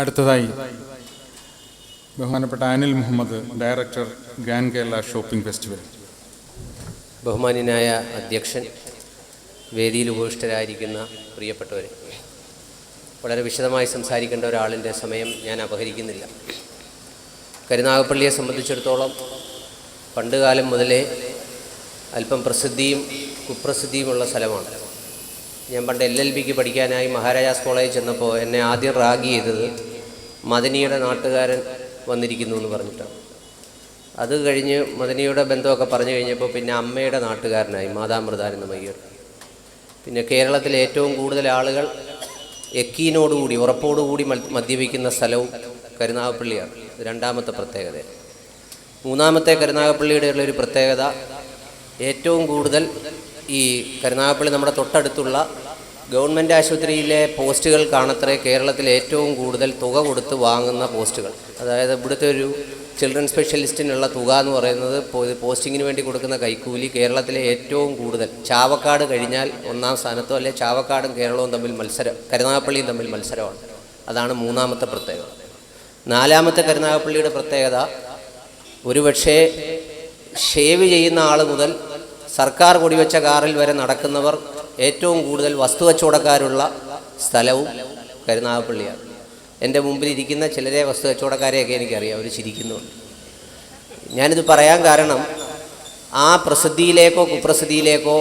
അടുത്തതായി ബഹുമാനപ്പെട്ട Anil Muhammad director grand Kerala shopping festival. ബഹുമാന്യനായ അധ്യക്ഷൻ വേദിയിൽ ഉപവിഷ്ടരായിരിക്കുന്ന പ്രിയപ്പെട്ടവരെ വളരെ വിശദമായി സംസാരിക്കേണ്ട ഒരാളിന്റെ സമയം ഞാൻ അപഹരിക്കുന്നില്ല. കരുനാഗപ്പള്ളിയെ സംബന്ധിച്ചിടത്തോളം പണ്ടുകാലം മുതലേ അല്പം പ്രസിദ്ധിയും കുപ്രസിദ്ധിയുമുള്ള സ്ഥലമാണ്. ഞാൻ പണ്ട് എൽ എൽ ബിക്ക് പഠിക്കാനായി മഹാരാജാസ് കോളേജിൽ ചെന്നപ്പോൾ എന്നെ ആദ്യം റാഗി ചെയ്തത് മദനിയുടെ നാട്ടുകാരൻ വന്നിരിക്കുന്നു എന്ന് പറഞ്ഞിട്ടാണ് അത് കഴിഞ്ഞ് മദനിയുടെ ബന്ധമൊക്കെ പറഞ്ഞു കഴിഞ്ഞപ്പോൾ പിന്നെ അമ്മയുടെ നാട്ടുകാരനായി മാതാമൃതാനന്ദ മയ്യർ. പിന്നെ കേരളത്തിലെ ഏറ്റവും കൂടുതൽ ആളുകൾ എക്കീനോടുകൂടി ഉറപ്പോടുകൂടി മദ്യപിക്കുന്ന സ്ഥലവും കരുനാഗപ്പള്ളിയാണ്. രണ്ടാമത്തെ പ്രത്യേകത. മൂന്നാമത്തെ കരുനാഗപ്പള്ളിയുടെ ഉള്ള ഒരു പ്രത്യേകത ഏറ്റവും കൂടുതൽ ഈ കരുനാഗപ്പള്ളി നമ്മുടെ തൊട്ടടുത്തുള്ള ഗവൺമെന്റ് ആശുപത്രിയിലെ പോസ്റ്റുകൾ കാണത്രേ കേരളത്തിൽ ഏറ്റവും കൂടുതൽ തുക കൊടുത്ത് വാങ്ങുന്ന പോസ്റ്റുകൾ. അതായത് ഇവിടുത്തെ ഒരു ചിൽഡ്രൻ സ്പെഷ്യലിസ്റ്റിനുള്ള തുക എന്ന് പറയുന്നത് പോസ്റ്റിങ്ങിന് വേണ്ടി കൊടുക്കുന്ന കൈക്കൂലി കേരളത്തിലെ ഏറ്റവും കൂടുതൽ. ചാവക്കാട് കഴിഞ്ഞാൽ ഒന്നാം സ്ഥാനത്തോ അല്ലെ ചാവക്കാടും കേരളവും തമ്മിൽ മത്സരം കരുനാഗപ്പള്ളിയും തമ്മിൽ മത്സരമാണ്. അതാണ് മൂന്നാമത്തെ പ്രത്യേകത. നാലാമത്തെ കരുനാഗപ്പള്ളിയുടെ പ്രത്യേകത ഒരുപക്ഷേ ഷേവ് ചെയ്യുന്ന ആൾ മുതൽ സർക്കാർ കൊടിവെച്ച കാറിൽ വരെ നടക്കുന്നവർ ഏറ്റവും കൂടുതൽ വസ്തുവച്ചവടക്കാരുള്ള സ്ഥലവും കരുനാഗപ്പള്ളിയാണ്. എന്റെ മുമ്പിൽ ഇരിക്കുന്ന ചിലരെ വസ്തു കച്ചവടക്കാരെയൊക്കെ എനിക്കറിയാം അവർ ചിരിക്കുന്നുണ്ട്. ഞാനിത് പറയാൻ കാരണം ആ പ്രസിദ്ധിയിലേക്കോ കുപ്രസിദ്ധിയിലേക്കോ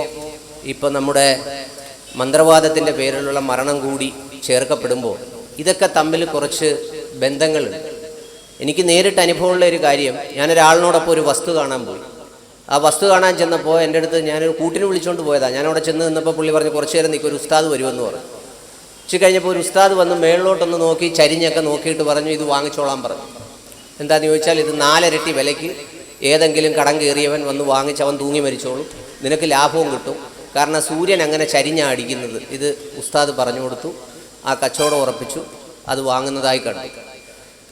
ഇപ്പം നമ്മുടെ മന്ത്രവാദത്തിന്റെ പേരിലുള്ള മരണം കൂടി ചേർക്കപ്പെടുമ്പോൾ ഇതൊക്കെ തമ്മിൽ കുറച്ച് ബന്ധങ്ങളുണ്ട്. എനിക്ക് നേരിട്ട് അനുഭവമുള്ള ഒരു കാര്യം ഞാനൊരാളിനോടൊപ്പം ഒരു വസ്തു കാണാൻ പോയി. ആ വസ്തു കാണാൻ ചെന്നപ്പോൾ എന്റെ അടുത്ത് ഞാനൊരു കൂട്ടിന് വിളിച്ചുകൊണ്ട് പോയതാണ് ഞാനവിടെ ചെന്ന് നിന്നപ്പോൾ പുള്ളി പറഞ്ഞു കുറച്ച് നേരം നിൽക്കും ഒരു ഉസ്താദ് വരുമെന്ന് പറഞ്ഞു. ഉച്ച കഴിഞ്ഞപ്പോൾ ഒരു ഉസ്താദ് വന്ന് മേളിലോട്ടൊന്ന് നോക്കി ചരിഞ്ഞൊക്കെ നോക്കിയിട്ട് പറഞ്ഞു ഇത് വാങ്ങിച്ചോളാൻ പറഞ്ഞു. എന്താണെന്ന് ചോദിച്ചാൽ ഇത് നാലരട്ടി വിലയ്ക്ക് ഏതെങ്കിലും കടം കയറിയവൻ വന്ന് അവൻ തൂങ്ങി മരിച്ചോളും. നിനക്ക് ലാഭവും കിട്ടും. കാരണം സൂര്യൻ അങ്ങനെ ചരിഞ്ഞാ അടിക്കുന്നത്. ഇത് ഉസ്താദ് പറഞ്ഞു കൊടുത്തു ആ കച്ചവടം ഉറപ്പിച്ചു അത് വാങ്ങുന്നതായി കണ്ടു.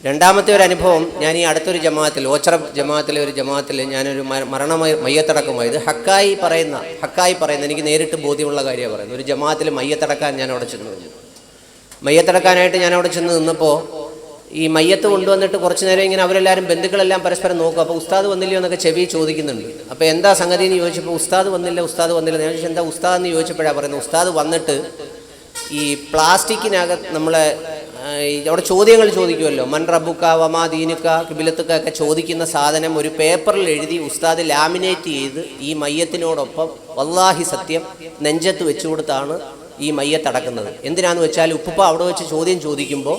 രണ്ടാമത്തെ ഒരു അനുഭവം ഞാൻ ഈ അടുത്തൊരു ജമാഅത്തിൽ ഓച്ചറ ജമാഅത്തിലെ ഒരു ജമാഅത്തിൽ ഞാനൊരു മരണ മയ- മയ്യത്തടക്കമായത് ഹക്കായി പറയുന്ന ഹക്കായി പറയുന്ന എനിക്ക് നേരിട്ട് ബോധ്യമുള്ള കാര്യമാണ് പറയുന്നത്. ഒരു ജമാഅത്തിൽ മയ്യത്തടക്കാൻ ഞാൻ അവിടെ ചെന്ന് വന്നു മയ്യത്തടക്കാനായിട്ട് ഞാൻ അവിടെ ചെന്ന് നിന്നപ്പോൾ ഈ മയ്യത്ത് കൊണ്ടുവന്നിട്ട് കുറച്ച് നേരം ഇങ്ങനെ അവരെല്ലാവരും ബന്ധുക്കളെല്ലാം പരസ്പരം നോക്കും. അപ്പോൾ ഉസ്താദ് വന്നില്ലയോ എന്നൊക്കെ ചെവി ചോദിക്കുന്നുണ്ട്. അപ്പോൾ എന്താ സംഗതി എന്ന് ചോദിച്ചപ്പോൾ ഉസ്താദ് വന്നില്ല ഉസ്താദ് വന്നില്ല ഞാൻ ചോദിച്ചാൽ എന്താ ഉസ്താദ്? എന്ന് ചോദിച്ചപ്പോഴാണ് പറയുന്നത് ഉസ്താദ് വന്നിട്ട് ഈ പ്ലാസ്റ്റിക്കിനകത്ത് നമ്മളെ അവിടെ ചോദ്യങ്ങൾ ചോദിക്കുമല്ലോ. മൻ റബുക്ക വമാ ദീനുക്ക കിബിലത്തുക്ക ഒക്കെ ചോദിക്കുന്ന സാധനം ഒരു പേപ്പറിൽ എഴുതി ഉസ്താദ് ലാമിനേറ്റ് ചെയ്ത് ഈ മയ്യത്തിനോടൊപ്പം വല്ലാഹി സത്യം നെഞ്ചത്ത് വെച്ചു കൊടുത്താണ് ഈ മയ്യത്തടക്കുന്നത് എന്തിനാന്ന് വെച്ചാൽ ഉപ്പുപ്പ അവിടെ വെച്ച് ചോദ്യം ചോദിക്കുമ്പോൾ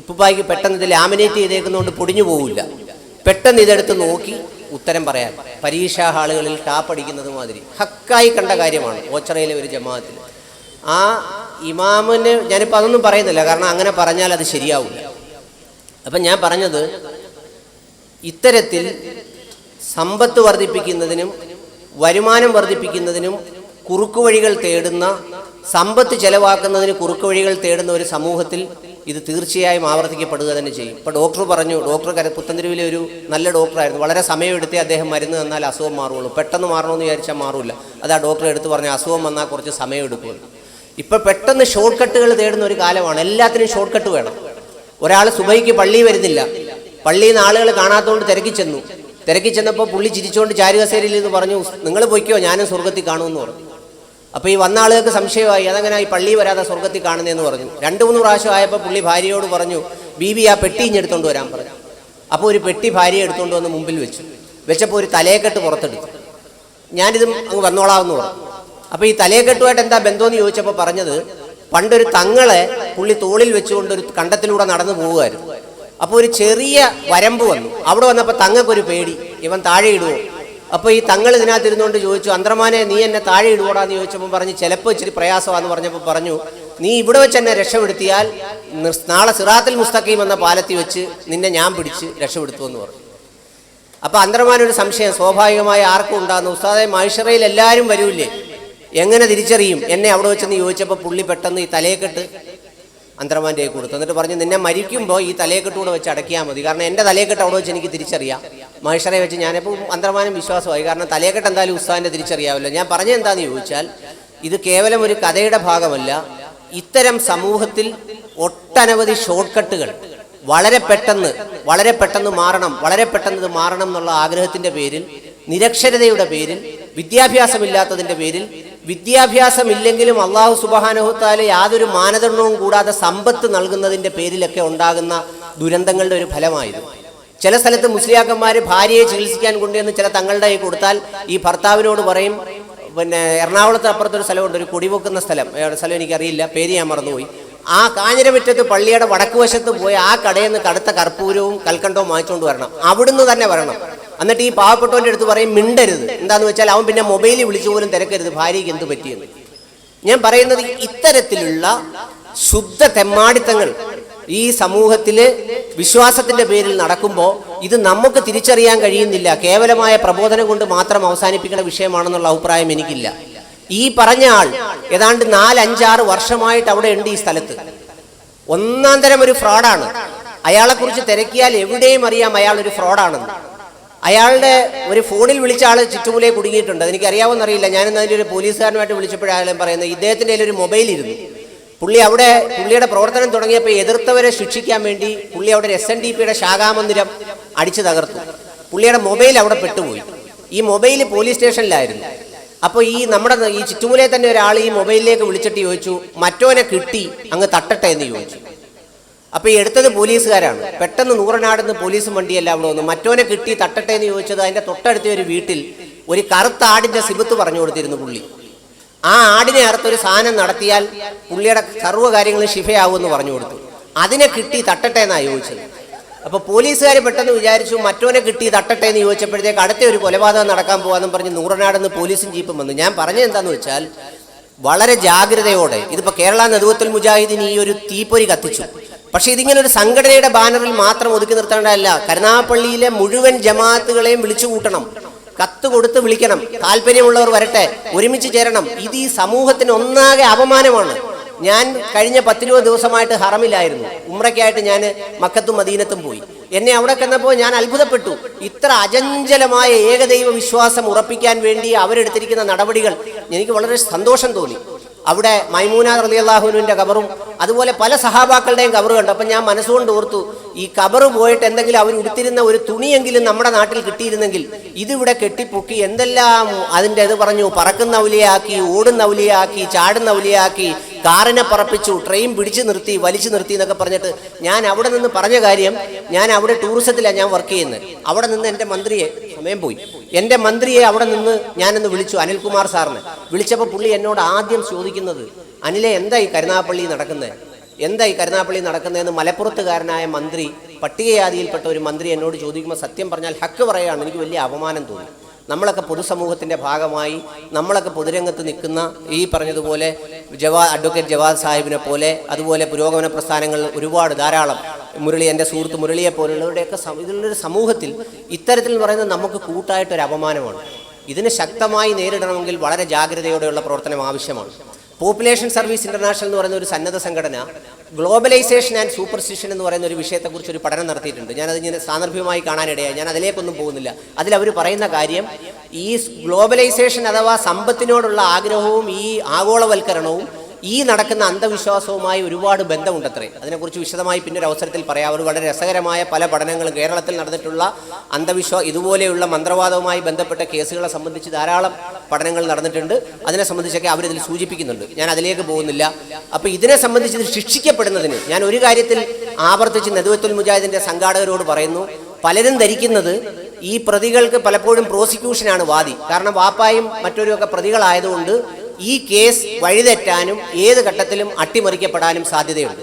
ഇപ്പുപ്പായ്ക്ക് പെട്ടെന്ന് ഇത് ലാമിനേറ്റ് ചെയ്തേക്കുന്നതുകൊണ്ട് പൊടിഞ്ഞു പോവില്ല. പെട്ടെന്ന് ഇതെടുത്ത് നോക്കി ഉത്തരം പറയാൻ. പരീക്ഷാ ഹാളുകളിൽ ടാപ്പ് അടിക്കുന്നത് മാതിരി. ഹക്കായി കണ്ട കാര്യമാണ് ഓച്ചറയിലെ ഒരു ജമാഅത്തിൽ. ആ ഇമാമിന് ഞാനിപ്പോൾ അതൊന്നും പറയുന്നില്ല കാരണം അങ്ങനെ പറഞ്ഞാൽ അത് ശരിയാവില്ല അപ്പം ഞാൻ പറഞ്ഞത് ഇത്തരത്തിൽ സമ്പത്ത് വർദ്ധിപ്പിക്കുന്നതിനും വരുമാനം വർദ്ധിപ്പിക്കുന്നതിനും കുറുക്കുവഴികൾ തേടുന്ന സമ്പത്ത് ചെലവാക്കുന്നതിന് കുറുക്കുവഴികൾ തേടുന്ന ഒരു സമൂഹത്തിൽ ഇത് തീർച്ചയായും ആവർത്തിക്കപ്പെടുക തന്നെ ചെയ്യും. ഇപ്പോൾ ഡോക്ടർ പറഞ്ഞു ഡോക്ടർ കര പുത്തൻതിരുവിലെ ഒരു നല്ല ഡോക്ടറായിരുന്നു. വളരെ സമയമെടുത്തേ അദ്ദേഹം മരുന്ന് തന്നാൽ അസുഖം മാറുള്ളൂ. പെട്ടെന്ന് മാറണമെന്ന് വിചാരിച്ചാൽ മാറില്ല അത് ആ ഡോക്ടർ എടുത്ത് പറഞ്ഞ അസുഖം വന്നാൽ കുറച്ച് സമയം എടുക്കുമെന്ന് ഇപ്പോൾ പെട്ടെന്ന് ഷോർട്ട് കട്ടുകൾ തേടുന്ന ഒരു കാലമാണ്. എല്ലാത്തിനും ഷോർട്ട് കട്ട് വേണം. ഒരാൾ സുബൈക്ക് പള്ളി വരുന്നില്ല. പള്ളിയിൽ നിന്ന് ആളുകൾ കാണാത്തതുകൊണ്ട് തിരക്കി ചെന്നു. തിരക്കി ചെന്നപ്പോൾ പുള്ളി ചിരിച്ചുകൊണ്ട് ചാരുകസേരയിൽ നിന്ന് പറഞ്ഞു നിങ്ങൾ പൊയ്ക്കോ ഞാനും സ്വർഗത്തിൽ കാണുമെന്ന് പറഞ്ഞു. അപ്പോൾ ഈ വന്ന ആളുകൾക്ക് സംശയമായി അതങ്ങനെ ഈ പള്ളി വരാതെ സ്വർഗത്തിൽ കാണുന്നതെന്ന് പറഞ്ഞു. രണ്ട് മൂന്ന് പ്രാവശ്യം ആയപ്പോൾ പുള്ളി ഭാര്യയോട് പറഞ്ഞു ബീബി ആ പെട്ടി ഇഞ്ഞെടുത്തോണ്ട് വരാൻ പറഞ്ഞു. അപ്പോൾ ഒരു പെട്ടി ഭാര്യയെ എടുത്തുകൊണ്ട് വന്ന് മുമ്പിൽ വെച്ചു. വെച്ചപ്പോൾ ഒരു തലയെക്കെട്ട് പുറത്തെടുത്തു. ഞാനിതും അങ്ങ് വന്നോളാമെന്ന് പറഞ്ഞു. അപ്പോൾ ഈ തലയെക്കെട്ടുമായിട്ട് എന്താ ബന്ധമെന്ന് ചോദിച്ചപ്പോൾ പറഞ്ഞത് പണ്ടൊരു തങ്ങളെ പുള്ളി തോളിൽ വെച്ചുകൊണ്ട് ഒരു കണ്ടത്തിലൂടെ നടന്നു പോവുമായിരുന്നു അപ്പോൾ ഒരു ചെറിയ വരമ്പ് വന്നു. അവിടെ വന്നപ്പോൾ തങ്ങൾക്കൊരു പേടി ഇവൻ താഴെ ഇടുവോ? അപ്പോൾ ഈ തങ്ങൾ ഇതിനകത്ത് ഇരുന്നുകൊണ്ട് ചോദിച്ചു അന്ത്രമാനെ നീ എന്നെ താഴെ ഇടുവോടാന്ന് ചോദിച്ചപ്പോൾ പറഞ്ഞു ചിലപ്പോൾ ഇച്ചിരി പ്രയാസമാണെന്ന് പറഞ്ഞപ്പോൾ പറഞ്ഞു നീ ഇവിടെ വെച്ച് എന്നെ രക്ഷപ്പെടുത്തിയാൽ നാളെ സിറാത്തിൽ മുസ്തഖീം എന്ന പാലത്തിൽ വെച്ച് നിന്നെ ഞാൻ പിടിച്ച് രക്ഷപ്പെടുത്തുമെന്ന് പറഞ്ഞു. അപ്പൊ അന്തർമാനൊരു സംശയം സ്വാഭാവികമായി ആർക്കും ഉണ്ടാകുന്നു ഉസ്താദെ മൈഷറയിൽ എല്ലാവരും വരൂലേ എങ്ങനെ തിരിച്ചറിയും? എന്നെ അവിടെ വെച്ചെന്ന് ചോദിച്ചപ്പോൾ പുള്ളി പെട്ടെന്ന് ഈ തലയെക്കെട്ട് അന്തർമാന്റെ കൊടുത്തു. എന്നിട്ട് പറഞ്ഞു നിന്നെ മരിക്കുമ്പോൾ ഈ തലയെക്കെട്ട് കൂടെ വെച്ച് അടക്കിയാൽ മതി. കാരണം എന്റെ തലയെക്കെട്ട് അവിടെ വെച്ച് എനിക്ക് തിരിച്ചറിയാം. മഹേഷറെ വെച്ച് ഞാനിപ്പോൾ അന്തർമാനം വിശ്വാസമായി. കാരണം തലയെക്കെട്ട് എന്തായാലും ഉസ്താദിന്റെ തിരിച്ചറിയാമല്ലോ. ഞാൻ പറഞ്ഞത് എന്താണെന്ന് ചോദിച്ചാൽ ഇത് കേവലം ഒരു കഥയുടെ ഭാഗമല്ല. ഇത്തരം സമൂഹത്തിൽ ഒട്ടനവധി ഷോർട്ട് കട്ടുകൾ വളരെ പെട്ടെന്ന് വളരെ പെട്ടെന്ന് മാറണം വളരെ പെട്ടെന്ന് ഇത് മാറണം എന്നുള്ള ആഗ്രഹത്തിന്റെ പേരിൽ നിരക്ഷരതയുടെ പേരിൽ വിദ്യാഭ്യാസമില്ലാത്തതിന്റെ പേരിൽ വിദ്യാഭ്യാസമില്ലെങ്കിലും അള്ളാഹു സുബാനഹുത്താൽ യാതൊരു മാനദണ്ഡവും കൂടാതെ സമ്പത്ത് നൽകുന്നതിന്റെ പേരിലൊക്കെ ഉണ്ടാകുന്ന ദുരന്തങ്ങളുടെ ഒരു ഫലമായിരുന്നു ചില സ്ഥലത്ത് മുസ്ലിയാക്കന്മാർ ഭാര്യയെ ചികിത്സിക്കാൻ കൊണ്ടുവന്ന് ചില തങ്ങളുടെ കൈ കൊടുത്താൽ ഈ ഭർത്താവിനോട് പറയും പിന്നെ എറണാകുളത്ത് അപ്പുറത്തൊരു സ്ഥലമുണ്ട് ഒരു കുടിവെക്കുന്ന സ്ഥലം. സ്ഥലം എനിക്കറിയില്ല പേര് ഞാൻ മറന്നുപോയി. ആ കാഞ്ഞിരമുറ്റത്ത് പള്ളിയുടെ വടക്കുവശത്ത് പോയി ആ കടയിൽ നിന്ന് കടുത്ത കർപ്പൂരവും കൽക്കണ്ടവും വാങ്ങിച്ചുകൊണ്ട് വരണം. അവിടുന്ന് തന്നെ വരണം. എന്നിട്ട് ഈ പാവപ്പെട്ടവന്റെ അടുത്ത് പറയും മിണ്ടരുത്. എന്താന്ന് വെച്ചാൽ അവൻ പിന്നെ മൊബൈലിൽ വിളിച്ചു പോലും തിരക്കരുത് ഭാര്യയ്ക്ക് എന്ത് പറ്റിയെന്ന്? ഞാൻ പറയുന്നത് ഇത്തരത്തിലുള്ള ശുദ്ധ തെമ്മാടിത്തങ്ങൾ ഈ സമൂഹത്തിൽ വിശ്വാസത്തിന്റെ പേരിൽ നടക്കുമ്പോൾ ഇത് നമുക്ക് തിരിച്ചറിയാൻ കഴിയുന്നില്ല. കേവലമായ പ്രബോധനം കൊണ്ട് മാത്രം അവസാനിപ്പിക്കുന്ന വിഷയമാണെന്നുള്ള അഭിപ്രായം എനിക്കില്ല. ഈ പറഞ്ഞ ആൾ ഏതാണ്ട് നാലഞ്ചാറ് വർഷമായിട്ട് അവിടെ ഉണ്ട് ഈ സ്ഥലത്ത്. ഒന്നാം തരം ഒരു ഫ്രോഡാണ്. അയാളെക്കുറിച്ച് തിരക്കിയാൽ എവിടെയും അറിയാം അയാൾ ഒരു ഫ്രോഡാണെന്ന്. അയാളുടെ ഒരു ഫോണിൽ വിളിച്ച ആൾ ചുറ്റുമുലയെ കുടുങ്ങിയിട്ടുണ്ട്. അതെനിക്ക് അറിയാവുന്നറിയില്ല ഞാനിന്ന് അതിന്റെ ഒരു പോലീസുകാരനുമായിട്ട് വിളിച്ചപ്പോഴായാലും പറയുന്നത് ഇദ്ദേഹത്തിന്റെ ഒരു മൊബൈൽ ഇരുന്നു. പുള്ളി അവിടെ പുള്ളിയുടെ പ്രവർത്തനം തുടങ്ങിയപ്പോൾ എതിർത്തവരെ ശിക്ഷിക്കാൻ വേണ്ടി പുള്ളി അവിടെ എസ് എൻ ഡി പിയുടെ ശാഖാമന്ദിരം അടിച്ചു തകർത്തു. പുള്ളിയുടെ മൊബൈൽ അവിടെ പെട്ടുപോയി. ഈ മൊബൈൽ പോലീസ് സ്റ്റേഷനിലായിരുന്നു. അപ്പോൾ ഈ നമ്മുടെ ഈ ചുറ്റുമുലയെ തന്നെ ഒരാൾ ഈ മൊബൈലിലേക്ക് വിളിച്ചിട്ട് ചോദിച്ചു മറ്റോനെ കിട്ടി അങ്ങ് തട്ടട്ടെ എന്ന് ചോദിച്ചു. അപ്പൊ ഈ എടുത്തത് പോലീസുകാരാണ്. പെട്ടെന്ന് നൂറനാടുന്ന് പോലീസും വണ്ടിയെല്ലാം അവിടെ വന്നു. മറ്റോനെ കിട്ടി തട്ടട്ടെ എന്ന് ചോദിച്ചത് അതിന്റെ തൊട്ടടുത്ത ഒരു വീട്ടിൽ ഒരു കറുത്ത ആടിന്റെ സിബത്ത് പറഞ്ഞു കൊടുത്തിരുന്നു പുള്ളി. ആ ആടിനെ അറുത്തൊരു സാധനം നടത്തിയാൽ പുള്ളിയുടെ സർവ കാര്യങ്ങളും ശിഫയാവുമെന്ന് പറഞ്ഞു കൊടുത്തു. അതിനെ കിട്ടി തട്ടട്ടെ എന്നാണ് ചോദിച്ചത്. അപ്പോൾ പോലീസുകാർ പെട്ടെന്ന് വിചാരിച്ചു മറ്റോനെ കിട്ടി തട്ടട്ടെ എന്ന് ചോദിച്ചപ്പോഴത്തേക്ക് അടുത്ത ഒരു കൊലപാതകം നടക്കാൻ പോകാമെന്ന് പറഞ്ഞ് നൂറനാടെന്ന് പോലീസും ജീപ്പും വന്നു. ഞാൻ പറഞ്ഞത് എന്താന്ന് വെച്ചാൽ വളരെ ജാഗ്രതയോടെ ഇതിപ്പോ കേരള നദുവത്തുൽ മുജാഹിദിന് ഈ ഒരു തീപ്പൊരി കത്തിച്ചു. പക്ഷെ ഇതിങ്ങനെ ഒരു സംഘടനയുടെ ബാനറിൽ മാത്രം ഒതുക്കി നിർത്തേണ്ടതല്ല കരുനാഗപ്പള്ളിയിലെ മുഴുവൻ ജമാഅത്തുകളെയും വിളിച്ചു കൂട്ടണം. കത്ത് കൊടുത്ത് വിളിക്കണം. താല്പര്യമുള്ളവർ വരട്ടെ. ഒരുമിച്ച് ചേരണം. ഇത് ഈ സമൂഹത്തിന് ഒന്നാകെ അപമാനമാണ്. ഞാൻ കഴിഞ്ഞ പത്തിരുപത് ദിവസമായിട്ട് ഹറമിലായിരുന്നു. ഉമ്രയ്ക്കായിട്ട് ഞാൻ മക്കത്തും മദീനത്തും പോയി. എന്നെ അവിടെ കന്നപ്പോൾ ഞാൻ അത്ഭുതപ്പെട്ടു. ഇത്ര അചഞ്ചലമായ ഏകദൈവ വിശ്വാസം ഉറപ്പിക്കാൻ വേണ്ടി അവരെടുത്തിരിക്കുന്ന നടപടികൾ എനിക്ക് വളരെ സന്തോഷം തോന്നി. അവിടെ മൈമൂന റലിയല്ലാഹുവിന്റെ കബറും അതുപോലെ പല സഹാബാക്കളുടെയും കബറ് കണ്ടു. അപ്പം ഞാൻ മനസ്സുകൊണ്ട് ഓർത്തു ഈ കബറ് പോയിട്ട് എന്തെങ്കിലും അവർ ഉടുത്തിരുന്ന ഒരു തുണിയെങ്കിലും നമ്മുടെ നാട്ടിൽ കിട്ടിയിരുന്നെങ്കിൽ ഇതിവിടെ കെട്ടിപ്പൊക്കി എന്തെല്ലാം അതിന്റെ ഇത് പറഞ്ഞു പറക്കുന്ന ഉലിയാക്കി ഓടുന്ന ഉലിയാക്കി ചാടുന്ന ഉലിയാക്കി കാറിനെ പറപ്പിച്ചു ട്രെയിൻ പിടിച്ചു നിർത്തി വലിച്ചു നിർത്തി എന്നൊക്കെ പറഞ്ഞിട്ട് ഞാൻ അവിടെ നിന്ന് പറഞ്ഞ കാര്യം ഞാൻ അവിടെ ടൂറിസത്തിലാണ് ഞാൻ വർക്ക് ചെയ്യുന്നത്. അവിടെ നിന്ന് എന്റെ മന്ത്രിയെ സമയം പോയി. എന്റെ മന്ത്രിയെ അവിടെ നിന്ന് ഞാനൊന്ന് വിളിച്ചു അനിൽകുമാർ സാറിന്. വിളിച്ചപ്പോൾ പുള്ളി എന്നോട് ആദ്യം ചോദിക്കുന്നത് അനിലെ എന്താ ഈ കരുനാഗപ്പള്ളി നടക്കുന്നത്? എന്താ ഈ കരുനാപ്പള്ളി നടക്കുന്നതെന്ന് മലപ്പുറത്തുകാരനായ മന്ത്രി പട്ടികജാതിയിൽപ്പെട്ട ഒരു മന്ത്രി എന്നോട് ചോദിക്കുമ്പോൾ സത്യം പറഞ്ഞാൽ ഹക്ക് പറയുകയാണ്. എനിക്ക് വലിയ അപമാനം തോന്നി. നമ്മളൊക്കെ പൊതുസമൂഹത്തിന്റെ ഭാഗമായി നമ്മളൊക്കെ പൊതുരംഗത്ത് നിൽക്കുന്ന ഈ പറഞ്ഞതുപോലെ ജവാ അഡ്വക്കേറ്റ് ജവാദ് സാഹിബിനെ പോലെ അതുപോലെ പുരോഗമന പ്രസ്ഥാനങ്ങൾ ഒരുപാട് ധാരാളം മുരളി എന്റെ സുഹൃത്ത് മുരളിയെ പോലുള്ളവരുടെയൊക്കെ ഇതിലുള്ളൊരു സമൂഹത്തിൽ ഇത്തരത്തിൽ പറയുന്നത് നമുക്ക് കൂട്ടായിട്ടൊരു അപമാനമാണ് ഇതിനെ ശക്തമായി നേരിടണമെങ്കിൽ വളരെ ജാഗ്രതയോടെയുള്ള പ്രവർത്തനം ആവശ്യമാണ്. പോപ്പുലേഷൻ സർവീസ് ഇന്റർനാഷണൽ എന്ന് പറയുന്ന ഒരു സന്നദ്ധ സംഘടന ഗ്ലോബലൈസേഷൻ ആൻഡ് സൂപ്പർസ്റ്റിഷൻ എന്ന് പറയുന്ന ഒരു വിഷയത്തെക്കുറിച്ച് ഒരു പഠനം നടത്തിയിട്ടുണ്ട്. ഞാനത് ഇങ്ങനെ സാന്ദർഭികമായി കാണാനിടയായി. ഞാൻ അതിലേക്കൊന്നും പോകുന്നില്ല. അതിൽ അവർ പറയുന്ന കാര്യം ഈ ഗ്ലോബലൈസേഷൻ അഥവാ സമ്പത്തിനോടുള്ള ആഗ്രഹവും ഈ ആഗോളവൽക്കരണവും ഈ നടക്കുന്ന അന്ധവിശ്വാസവുമായി ഒരുപാട് ബന്ധമുണ്ടത്രേ. അതിനെക്കുറിച്ച് വിശദമായി പിന്നെ ഒരു അവസരത്തിൽ പറയാം. അവർ വളരെ രസകരമായ പല പഠനങ്ങളും കേരളത്തിൽ നടന്നിട്ടുള്ള അന്ധവിശ്വാസ ഇതുപോലെയുള്ള മന്ത്രവാദവുമായി ബന്ധപ്പെട്ട കേസുകളെ സംബന്ധിച്ച് ധാരാളം പഠനങ്ങൾ നടന്നിട്ടുണ്ട്. അതിനെ സംബന്ധിച്ചൊക്കെ അവരിതിൽ സൂചിപ്പിക്കുന്നുണ്ട്. ഞാൻ അതിലേക്ക് പോകുന്നില്ല. അപ്പോൾ ഇതിനെ സംബന്ധിച്ച് ഇത് ശിക്ഷിക്കപ്പെടുന്നതിന് ഞാൻ ഒരു കാര്യത്തിൽ ആവർത്തിച്ച് നെതുവത്തുൽ മുജാഹിദിന്റെ സംഘാടകരോട് പറയുന്നു. പലരും ധരിക്കുന്നത് ഈ പ്രതികൾക്ക് പലപ്പോഴും പ്രോസിക്യൂഷനാണ് വാദി. കാരണം വാപ്പായും മറ്റൊരു ഒക്കെ പ്രതികളായതുകൊണ്ട് ഈ കേസ് വഴിതെറ്റാനും ഏത് ഘട്ടത്തിലും അട്ടിമറിക്കപ്പെടാനും സാധ്യതയുണ്ട്.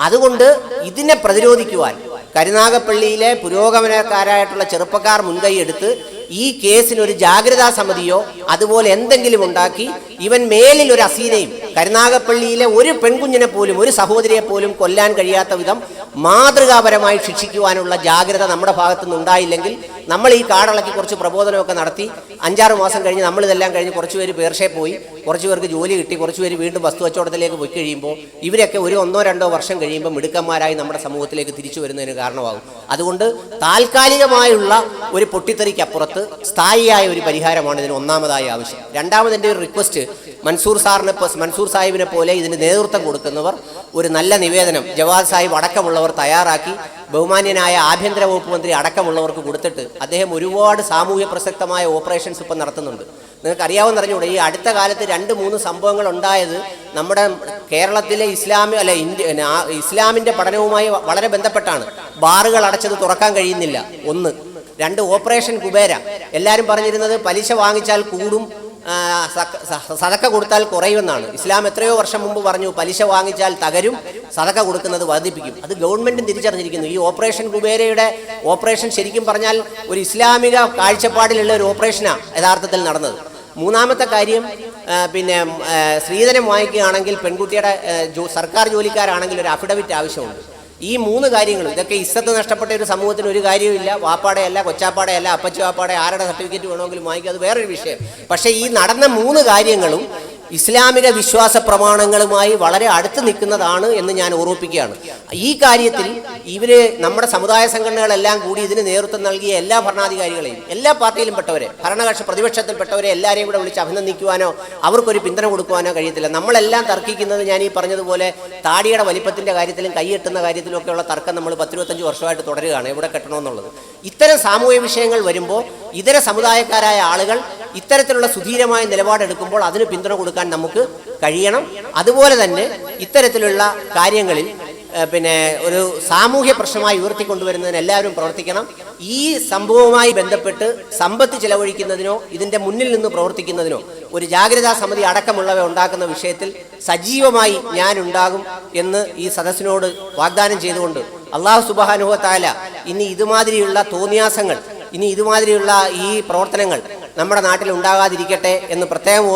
അതുകൊണ്ട് ഇതിനെ പ്രതിരോധിക്കുവാൻ കരുനാഗപ്പള്ളിയിലെ പുരോഗമനക്കാരായിട്ടുള്ള ചെറുപ്പക്കാർ മുൻകൈയെടുത്ത് ഈ കേസിനൊരു ജാഗ്രതാ സമിതിയോ അതുപോലെ എന്തെങ്കിലും ഉണ്ടാക്കി ഇവൻ മേലിൽ ഒരു അസീനയും കരുനാഗപ്പള്ളിയിലെ ഒരു പെൺകുഞ്ഞിനെ പോലും ഒരു സഹോദരിയെ പോലും കൊല്ലാൻ കഴിയാത്ത വിധം മാതൃകാപരമായി ശിക്ഷിക്കുവാനുള്ള ജാഗ്രത നമ്മുടെ ഭാഗത്തു നിന്നുണ്ടായില്ലെങ്കിൽ നമ്മൾ ഈ കാടളക്കി കുറച്ച് പ്രബോധനമൊക്കെ നടത്തി അഞ്ചാറ് മാസം കഴിഞ്ഞ് നമ്മളിതെല്ലാം കഴിഞ്ഞ് കുറച്ച് പേര് പേർഷേ പോയി കുറച്ച് പേർക്ക് ജോലി കിട്ടി കുറച്ച് പേര് വീണ്ടും വസ്തു കച്ചവടത്തിലേക്ക് പോയി കഴിയുമ്പോൾ ഇവരൊക്കെ ഒരു ഒന്നോ രണ്ടോ വർഷം കഴിയുമ്പോൾ മിടുക്കന്മാരായി നമ്മുടെ സമൂഹത്തിലേക്ക് തിരിച്ചു വരുന്നതിന് കാരണമാകും. അതുകൊണ്ട് താൽക്കാലികമായുള്ള ഒരു പൊട്ടിത്തെറിക്കപ്പുറത്ത് സ്ഥായിയായ ഒരു പരിഹാരമാണ് ഇതിന് ഒന്നാമതായി ആവശ്യം. രണ്ടാമത് എന്റെ ഒരു റിക്വസ്റ്റ് മൻസൂർ സാറിനെ മൻസൂർ സാഹിബിനെ പോലെ ഇതിന് നേതൃത്വം കൊടുക്കുന്നവർ ഒരു നല്ല നിവേദനം ജവാദ് സാഹിബ് അടക്കമുള്ളവർ തയ്യാറാക്കി ബഹുമാന്യനായ ആഭ്യന്തര വകുപ്പ് മന്ത്രി അടക്കമുള്ളവർക്ക് കൊടുത്തിട്ട് അദ്ദേഹം ഒരുപാട് സാമൂഹ്യ പ്രസക്തമായ ഓപ്പറേഷൻസ് ഇപ്പം നടത്തുന്നുണ്ട്. നിങ്ങൾക്ക് അറിയാവുന്ന അറിഞ്ഞുകൂടെ ഈ അടുത്ത കാലത്ത് രണ്ട് മൂന്ന് സംഭവങ്ങൾ ഉണ്ടായത് നമ്മുടെ കേരളത്തിലെ ഇസ്ലാമി അല്ല ഇന്ത്യ ഇസ്ലാമിന്റെ പഠനവുമായി വളരെ ബന്ധപ്പെട്ടാണ്. ബാറുകൾ അടച്ചത് തുറക്കാൻ കഴിയുന്നില്ല. ഒന്ന്. രണ്ട് ഓപ്പറേഷൻ കുബേര. എല്ലാവരും പറഞ്ഞിരുന്നത് പലിശ വാങ്ങിച്ചാൽ കൂടും സതക്ക കൊടുത്താൽ കുറയുമെന്നാണ്. ഇസ്ലാം എത്രയോ വർഷം മുമ്പ് പറഞ്ഞു പലിശ വാങ്ങിച്ചാൽ തകരും സതക്ക കൊടുക്കുന്നത് വർദ്ധിപ്പിക്കും. അത് ഗവൺമെന്റും തിരിച്ചറിഞ്ഞിരിക്കുന്നു. ഈ ഓപ്പറേഷൻ കുബേരയുടെ ഓപ്പറേഷൻ ശരിക്കും പറഞ്ഞാൽ ഒരു ഇസ്ലാമിക കാഴ്ചപ്പാടിലുള്ള ഒരു ഓപ്പറേഷനാണ് യഥാർത്ഥത്തിൽ നടന്നത്. മൂന്നാമത്തെ കാര്യം പിന്നെ സ്ത്രീധനം വാങ്ങിക്കുകയാണെങ്കിൽ പെൺകുട്ടിയുടെ സർക്കാർ ജോലിക്കാരാണെങ്കിൽ ഒരു അഫിഡവിറ്റ് ആവശ്യമുണ്ട്. ഈ മൂന്ന് കാര്യങ്ങളും ഇതൊക്കെ ഇസ്സത്ത് നഷ്ടപ്പെട്ട ഒരു സമൂഹത്തിന് ഒരു കാര്യമില്ല വാപ്പാടെയല്ല കൊച്ചാപ്പാടെയല്ല അപ്പച്ചി വാപ്പാടെ ആരുടെ സർട്ടിഫിക്കറ്റ് വേണമെങ്കിലും വാങ്ങിക്കുക അത് വേറൊരു വിഷയം. പക്ഷേ ഈ നടന്ന മൂന്ന് കാര്യങ്ങളും ഇസ്ലാമിക വിശ്വാസ പ്രമാണങ്ങളുമായി വളരെ അടുത്ത് നിൽക്കുന്നതാണ് എന്ന് ഞാൻ ഓർമ്മിപ്പിക്കുകയാണ്. ഈ കാര്യത്തിൽ ഇവർ നമ്മുടെ സമുദായ സംഘടനകളെല്ലാം കൂടി ഇതിന് നേതൃത്വം നൽകിയ എല്ലാ ഭരണാധികാരികളെയും എല്ലാ പാർട്ടിയിലും പെട്ടവരെ ഭരണകക്ഷ പ്രതിപക്ഷത്തിൽപ്പെട്ടവരെ എല്ലാവരെയും കൂടെ വിളിച്ച് അഭിനന്ദിക്കുവാനോ അവർക്കൊരു പിന്തുണ കൊടുക്കുവാനോ കഴിയത്തില്ല. നമ്മളെല്ലാം തർക്കിക്കുന്നത് ഞാൻ ഈ പറഞ്ഞതുപോലെ താടിയുടെ വലിപ്പത്തിന്റെ കാര്യത്തിലും കൈയെട്ടുന്ന കാര്യത്തിലും ഒക്കെയുള്ള തർക്കം നമ്മൾ പത്തിരുപത്തഞ്ച് വർഷമായിട്ട് തുടരുകയാണ് എവിടെ കെട്ടണമെന്നുള്ളത്. ഇത്തരം സാമൂഹ്യ വിഷയങ്ങൾ വരുമ്പോൾ ഇതര സമുദായക്കാരായ ആളുകൾ ഇത്തരത്തിലുള്ള സുധീരമായ നിലപാടെടുക്കുമ്പോൾ അതിന് പിന്തുണ കൊടുക്കാൻ നമുക്ക് കഴിയണം. അതുപോലെ തന്നെ ഇത്തരത്തിലുള്ള കാര്യങ്ങളിൽ പിന്നെ ഒരു സാമൂഹ്യ പ്രശ്നമായി ഉയർത്തിക്കൊണ്ടുവരുന്നതിന് എല്ലാവരും പ്രവർത്തിക്കണം. ഈ സംഭവവുമായി ബന്ധപ്പെട്ട് സമ്പത്ത് ചെലവഴിക്കുന്നതിനോ ഇതിന്റെ മുന്നിൽ നിന്ന് പ്രവർത്തിക്കുന്നതിനോ ഒരു ജാഗ്രതാ സമിതി അടക്കമുള്ളവ ഉണ്ടാക്കുന്ന വിഷയത്തിൽ സജീവമായി ഞാൻ ഉണ്ടാകും എന്ന് ഈ സദസ്സിനോട് വാഗ്ദാനം ചെയ്തുകൊണ്ട് അള്ളാഹു സുബാനുഹത്താല ഇനി ഇതുമാതിരിയുള്ള തോന്നിയാസങ്ങൾ ഇനി ഇതുമാതിരിയുള്ള ഈ പ്രവർത്തനങ്ങൾ നമ്മുടെ നാട്ടിൽ ഉണ്ടാകാതിരിക്കട്ടെ എന്ന് പ്രത്യേകം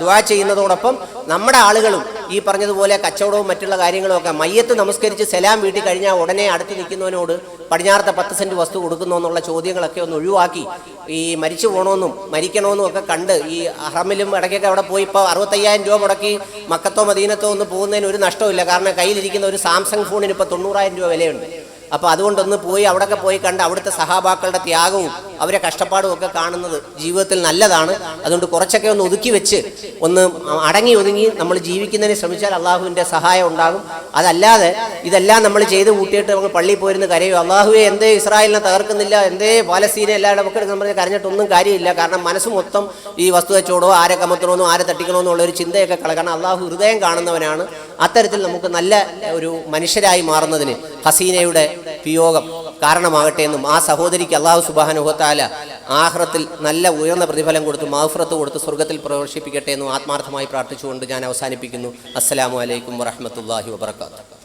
ദ്വാ ചെയ്യുന്നതോടൊപ്പം നമ്മുടെ ആളുകളും ഈ പറഞ്ഞതുപോലെ കച്ചവടവും മറ്റുള്ള കാര്യങ്ങളും ഒക്കെ മയ്യത്ത് നമസ്കരിച്ച് സലാം വീട്ടിൽ കഴിഞ്ഞാൽ ഉടനെ അടുത്ത് നിൽക്കുന്നവനോട് പടിഞ്ഞാറത്തെ പത്ത് സെന്റ് വസ്തു കൊടുക്കുന്നു എന്നുള്ള ചോദ്യങ്ങളൊക്കെ ഒന്ന് ഒഴിവാക്കി ഈ മരിച്ചു പോകണമെന്നും മരിക്കണമെന്നും ഒക്കെ കണ്ട് ഈ അഹ്റമിലും ഇടയ്ക്കൊക്കെ അവിടെ പോയി ഇപ്പോൾ അറുപത്തയ്യായിരം രൂപ മുടക്കി മക്കത്തോ മദീനത്തോ ഒന്ന് പോകുന്നതിന് ഒരു നഷ്ടമില്ല കാരണം കയ്യിലിരിക്കുന്ന ഒരു സാംസങ് ഫോണിന് ഇപ്പോൾ തൊണ്ണൂറായിരം രൂപ വിലയുണ്ട്. അപ്പോൾ അതുകൊണ്ടൊന്ന് പോയി അവിടെയൊക്കെ പോയി കണ്ട് അവിടുത്തെ സഹാബാക്കളുടെ ത്യാഗവും അവരെ കഷ്ടപ്പാടും ഒക്കെ കാണുന്നത് ജീവിതത്തിൽ നല്ലതാണ്. അതുകൊണ്ട് കുറച്ചൊക്കെ ഒന്ന് ഒതുക്കി വെച്ച് ഒന്ന് അടങ്ങി ഒതുങ്ങി നമ്മൾ ജീവിക്കുന്നതിന് ശ്രമിച്ചാൽ അള്ളാഹുവിന്റെ സഹായം ഉണ്ടാകും. അതല്ലാതെ ഇതെല്ലാം നമ്മൾ ചെയ്ത് കൂട്ടിയിട്ട് നമ്മൾ പള്ളിയിൽ പോയിരുന്ന് കരയും. അള്ളാഹുവെ എന്തേ ഇസ്രായേലിനെ തകർക്കുന്നില്ല? എന്തേ പാലസ്തീനെ എല്ലാവരുടെ നമുക്ക് നമ്മൾ കരഞ്ഞിട്ടൊന്നും കാര്യമില്ല. കാരണം മനസ്സ് മൊത്തം ഈ വസ്തു വെച്ചോടോ ആരെ കമത്തണമെന്നോ ആരെ തട്ടിക്കണമെന്നോ ഉള്ള ഒരു ചിന്തയൊക്കെ കാരണം അള്ളാഹു ഹൃദയം കാണുന്നവനാണ്. അത്തരത്തിൽ നമുക്ക് നല്ല ഒരു മനുഷ്യരായി മാറുന്നതിന് ഹസീനയുടെ വിയോഗം കാരണമാകട്ടെ എന്നും ആ സഹോദരിക്ക് അള്ളാഹു സുബാനുഹത്താല ആഹ്റത്തിൽ നല്ല ഉയർന്ന പ്രതിഫലം കൊടുത്ത് മാഫ്രത്ത് കൊടുത്ത് സ്വർഗത്തിൽ പ്രവേശിപ്പിക്കട്ടെ എന്നും ആത്മാർത്ഥമായി പ്രാർത്ഥിച്ചുകൊണ്ട് ഞാൻ അവസാനിപ്പിക്കുന്നു. അസ്സലാമു അലൈക്കും വറഹമത്തല്ലാഹി വബർക്കാത്തു